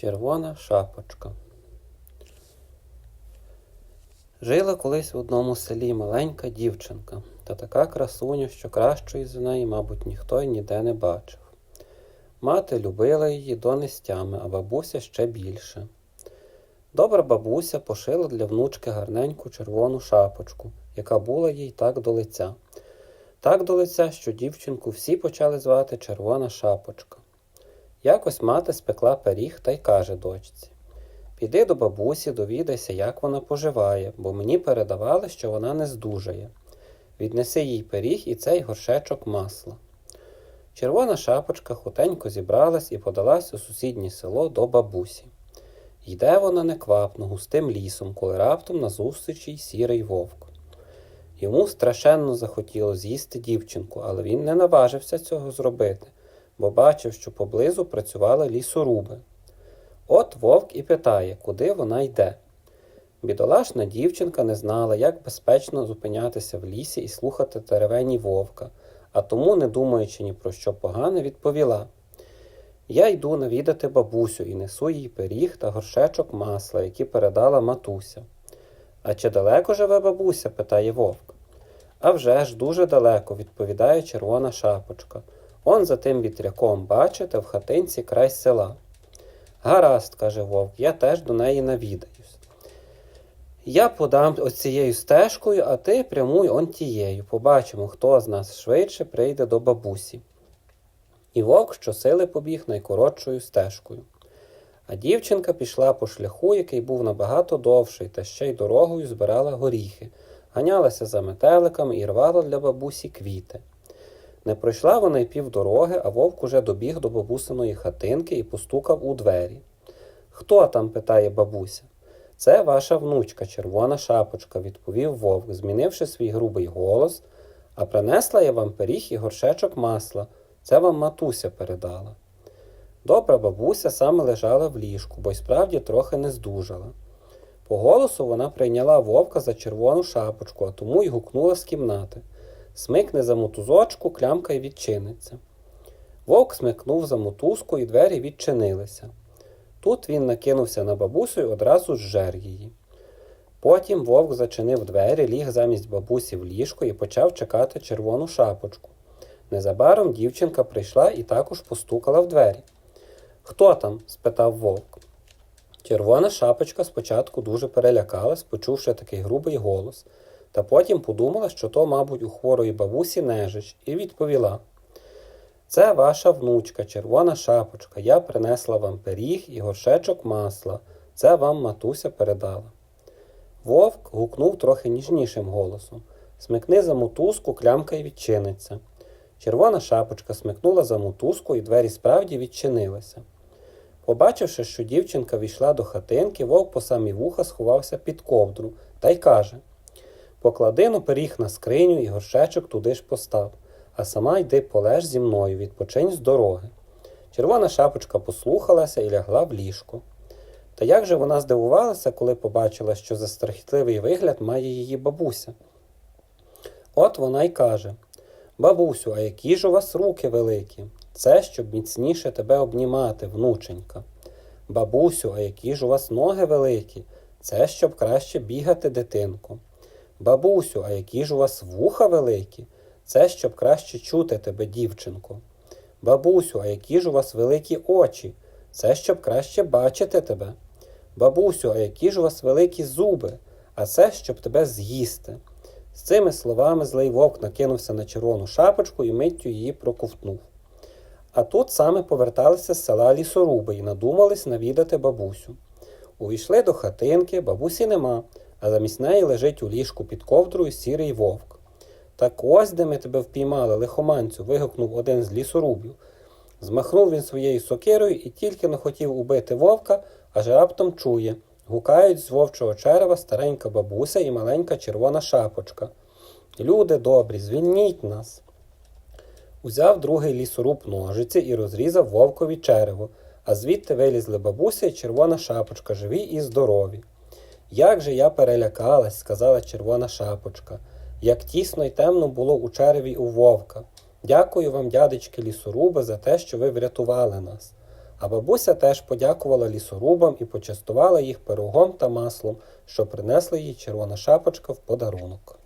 Червона шапочка. Жила колись в одному селі маленька дівчинка, та така красуня, що кращої за неї, мабуть, ніхто й ніде не бачив. Мати любила її до нестями, а бабуся ще більше. Добра бабуся пошила для внучки гарненьку червону шапочку, яка була їй так до лиця. Так до лиця, що дівчинку всі почали звати Червона шапочка. Якось мати спекла пиріг та й каже дочці Піди до бабусі, довідайся, як вона поживає, бо мені передавали, що вона не здужає. Віднеси їй пиріг і цей горшечок масла. Червона шапочка хутенько зібралась і подалась у сусіднє село до бабусі. Йде вона неквапно густим лісом, коли раптом назустріч їй сірий вовк. Йому страшенно захотіло з'їсти дівчинку, але він не наважився цього зробити, бо бачив, що поблизу працювали лісоруби. От вовк і питає, куди вона йде. Бідолашна дівчинка не знала, як безпечно зупинятися в лісі і слухати теревені вовка, а тому, не думаючи ні про що погане, відповіла Я йду навідати бабусю і несу їй пиріг та горшечок масла, які передала матуся. А чи далеко живе бабуся? питає вовк. «А вже ж дуже далеко, відповідає червона шапочка. Он за тим вітряком, бачите, в хатинці край села. Гаразд, каже вовк, я теж до неї навідаюсь. Я подам оцією стежкою, а ти прямуй он тією. Побачимо, хто з нас швидше прийде до бабусі. І вовк щосили побіг найкоротшою стежкою. А дівчинка пішла по шляху, який був набагато довший, та ще й дорогою збирала горіхи, ганялася за метеликами і рвала для бабусі квіти. Не пройшла вона й півдороги, а вовк уже добіг до бабусиної хатинки і постукав у двері. Хто там? питає бабуся. Це ваша внучка, червона шапочка, відповів вовк, змінивши свій грубий голос, а принесла я вам пиріг і горшечок масла. Це вам матуся передала. Добра бабуся саме лежала в ліжку, бо й справді трохи не здужала. По голосу вона прийняла вовка за червону шапочку, а тому й гукнула з кімнати. Смикне за мотузочку, клямка й відчиниться. Вовк смикнув за мотузку, і двері відчинилися. Тут він накинувся на бабусю і одразу зжер її. Потім вовк зачинив двері, ліг замість бабусі в ліжко і почав чекати червону шапочку. Незабаром дівчинка прийшла і також постукала в двері. Хто там? спитав вовк. Червона шапочка спочатку дуже перелякалась, почувши такий грубий голос, та потім подумала, що то, мабуть, у хворої бабусі нежич, і відповіла Це ваша внучка, червона шапочка. Я принесла вам пиріг і горшечок масла. Це вам матуся передала. Вовк гукнув трохи ніжнішим голосом Смикни за мотузку, клямка й відчиниться. Червона шапочка смикнула за мотузку, і двері справді відчинилися. Побачивши, що дівчинка війшла до хатинки, вовк по самі вуха сховався під ковдру та й каже Поклади но пиріг на скриню і горшечок туди ж постав, а сама йди полеж зі мною, відпочинь з дороги. Червона шапочка послухалася і лягла в ліжко. Та як же вона здивувалася, коли побачила, що за страхітливий вигляд має її бабуся? От вона й каже Бабусю, а які ж у вас руки великі? Це щоб міцніше тебе обнімати, внученька. Бабусю, а які ж у вас ноги великі? Це щоб краще бігати, дитинку. Бабусю, а які ж у вас вуха великі? Це щоб краще чути тебе, дівчинко. Бабусю, а які ж у вас великі очі? Це щоб краще бачити тебе. Бабусю, а які ж у вас великі зуби? А це щоб тебе з'їсти. З цими словами злий вовк накинувся на червону шапочку і миттю її проковтнув. А тут саме поверталися з села лісоруби і надумались навідати бабусю. Увійшли до хатинки, бабусі нема, а замість неї лежить у ліжку під ковдрою сірий вовк. Так ось де ми тебе впіймали, лихоманцю, вигукнув один з лісорубів. Змахнув він своєю сокирою і тільки не хотів убити вовка, аж раптом чує. Гукають з вовчого черева старенька бабуся і маленька червона шапочка. Люди добрі, звільніть нас. Узяв другий лісоруб ножиці і розрізав вовкові черево, а звідти вилізли бабуся і червона шапочка, живі і здорові. Як же я перелякалась, сказала червона шапочка, як тісно й темно було у череві у вовка. Дякую вам, дядечки лісоруби, за те, що ви врятували нас. А бабуся теж подякувала лісорубам і почастувала їх пирогом та маслом, що принесла їй червона шапочка в подарунок.